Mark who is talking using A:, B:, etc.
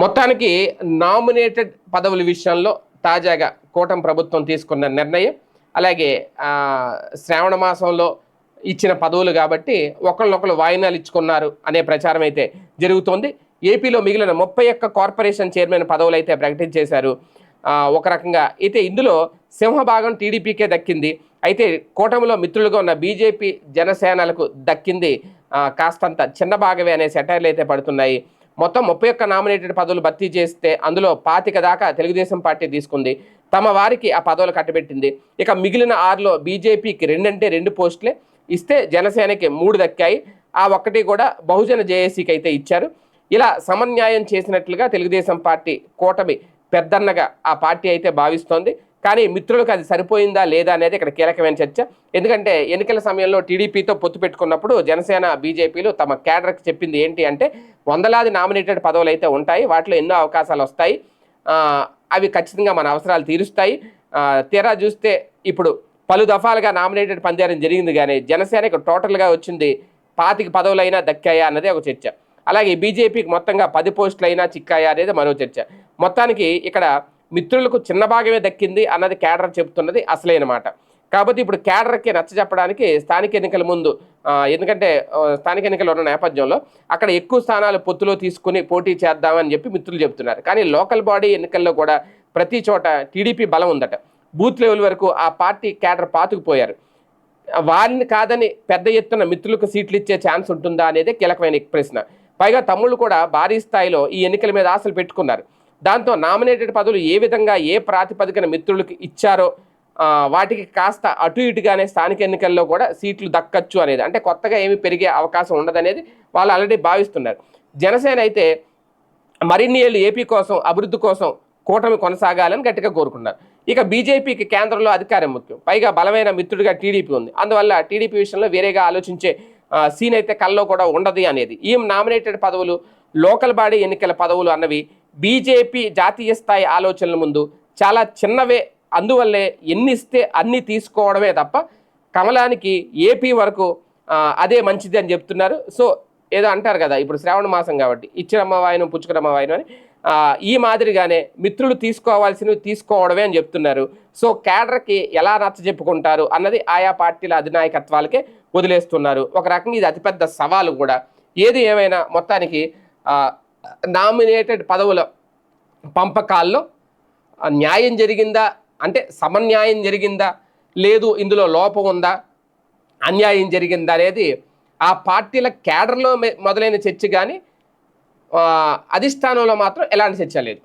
A: మొత్తానికి నామినేటెడ్ పదవుల విషయంలో తాజాగా కూటమి ప్రభుత్వం తీసుకున్న నిర్ణయం అలాగే శ్రావణ మాసంలో ఇచ్చిన పదవులు కాబట్టి ఒకళ్ళనొకళ్ళు వాయినాలు ఇచ్చుకున్నారు అనే ప్రచారం అయితే జరుగుతోంది. ఏపీలో మిగిలిన ముప్పై ఒక్క కార్పొరేషన్ చైర్మన్ పదవులు అయితే ప్రకటించేశారు ఒక రకంగా అయితే ఇందులో సింహభాగం టీడీపీకే దక్కింది. అయితే కూటమిలో మిత్రులుగా ఉన్న బీజేపీ జనసేనలకు దక్కింది. కాస్తంత చిన్న భాగమే అనే సెటైర్లు అయితే పడుతున్నాయి. మొత్తం ముప్పై ఒక్క నామినేటెడ్ పదవులు భర్తీ చేస్తే అందులో పాతిక దాకా తెలుగుదేశం పార్టీ తీసుకుంది. తమ వారికి ఆ పదవులు కట్టబెట్టింది. ఇక మిగిలిన ఆరులో బీజేపీకి రెండంటే రెండు పోస్టులే. ఇస్తే జనసేనకి మూడు దక్కాయి. ఆ ఒక్కటి కూడా బహుజన జేఏసీకి అయితే ఇచ్చారు. ఇలా సమన్యాయం చేసినట్లుగా తెలుగుదేశం పార్టీ కూటమి పెద్దన్నగా ఆ పార్టీ అయితే భావిస్తోంది. కానీ మిత్రులకు అది సరిపోయిందా లేదా అనేది ఇక్కడ కీలకమైన చర్చ. ఎందుకంటే ఎన్నికల సమయంలో టీడీపీతో పొత్తు పెట్టుకున్నప్పుడు జనసేన బీజేపీలు తమ కేడర్కి చెప్పింది ఏంటి అంటే వందలాది నామినేటెడ్ పదవులు అయితే ఉంటాయి వాటిలో ఎన్నో అవకాశాలు వస్తాయి. అవి ఖచ్చితంగా మన అవసరాలు తీరుస్తాయి. తీరా చూస్తే ఇప్పుడు పలు దఫాలుగా నామినేటెడ్ పందేరం జరిగింది కానీ జనసేనకు టోటల్గా వచ్చింది పాతిక పదవులైనా దక్కాయా అన్నది ఒక చర్చ. అలాగే బీజేపీకి మొత్తంగా పది పోస్టులు అయినా చిక్కాయా అనేది మరో చర్చ. మొత్తానికి ఇక్కడ మిత్రులకు చిన్న భాగమే దక్కింది అన్నది కేడర్ చెబుతున్నది అసలైన మాట కాబట్టి ఇప్పుడు కేడర్కి నచ్చ చెప్పడానికి స్థానిక ఎన్నికల ముందు ఎందుకంటే స్థానిక ఎన్నికలు ఉన్న నేపథ్యంలో అక్కడ ఎక్కువ స్థానాలు పొత్తులో తీసుకుని పోటీ చేద్దామని చెప్పి మిత్రులు చెప్తున్నారు కానీ లోకల్ బాడీ ఎన్నికల్లో కూడా ప్రతి చోట టీడీపీ బలం ఉందట. బూత్ లెవెల్ వరకు ఆ పార్టీ కేడర్ పాతుకుపోయారు. వారిని కాదని పెద్ద ఎత్తున మిత్రులకు సీట్లు ఇచ్చే ఛాన్స్ ఉంటుందా అనేది కీలకమైన ప్రశ్న. పైగా తమ్ముళ్ళు కూడా భారీ స్థాయిలో ఈ ఎన్నికల మీద ఆశలు పెట్టుకున్నారు. దాంతో నామినేటెడ్ పదవులు ఏ విధంగా ఏ ప్రాతిపదికన మిత్రులకు ఇచ్చారో వాటికి కాస్త అటు ఇటుగానే స్థానిక ఎన్నికల్లో కూడా సీట్లు దక్కచ్చు అనేది అంటే కొత్తగా ఏమి పెరిగే అవకాశం ఉండదనేది వాళ్ళు ఆల్రెడీ భావిస్తున్నారు. జనసేన అయితే మరిన్ని ఏళ్ళు ఏపీ కోసం అభివృద్ధి కోసం కూటమి కొనసాగాలని గట్టిగా కోరుకున్నారు ఇక బీజేపీకి కేంద్రంలో అధికారం ముఖ్యం. పైగా బలమైన మిత్రుడిగా టీడీపీ ఉంది. అందువల్ల టీడీపీ విషయంలో వేరేగా ఆలోచించే సీన్ అయితే కల్లో కూడా ఉండదు అనేది. ఈ నామినేటెడ్ పదవులు లోకల్ బాడీ ఎన్నికల పదవులు అన్నవి బీజేపీ జాతీయ స్థాయి ఆలోచనల ముందు చాలా చిన్నవే. అందువల్లే ఎన్ని ఇస్తే అన్ని తీసుకోవడమే తప్ప కమలానికి ఏపీ వరకు అదే మంచిది అని చెప్తున్నారు. సో ఏదో అంటారు కదా ఇప్పుడు శ్రావణ మాసం కాబట్టి ఇచ్చినమ్మ వాయనం పుచ్చుకునమ్మ వాయనం అని ఈ మాదిరిగానే మిత్రులు తీసుకోవాల్సినవి తీసుకోవడమే అని చెప్తున్నారు. సో కేడర్కి ఎలా నచ్చ చెప్పుకుంటారు అన్నది ఆయా పార్టీల అధినాయకత్వాలకే వదిలేస్తున్నారు. ఒక రకంగా ఇది అతిపెద్ద సవాలు కూడా. ఏది ఏమైనా మొత్తానికి నామినేటెడ్ పదవుల పంపకాల్లో న్యాయం జరిగిందా? అంటే సమన్యాయం జరిగిందా? లేదు ఇందులో లోపం ఉందా? అన్యాయం జరిగిందా అనేది ఆ పార్టీల క్యాడర్లో మొదలైన చర్చ కానీ అధిష్టానంలో మాత్రం ఎలాంటి చర్చ లేదు.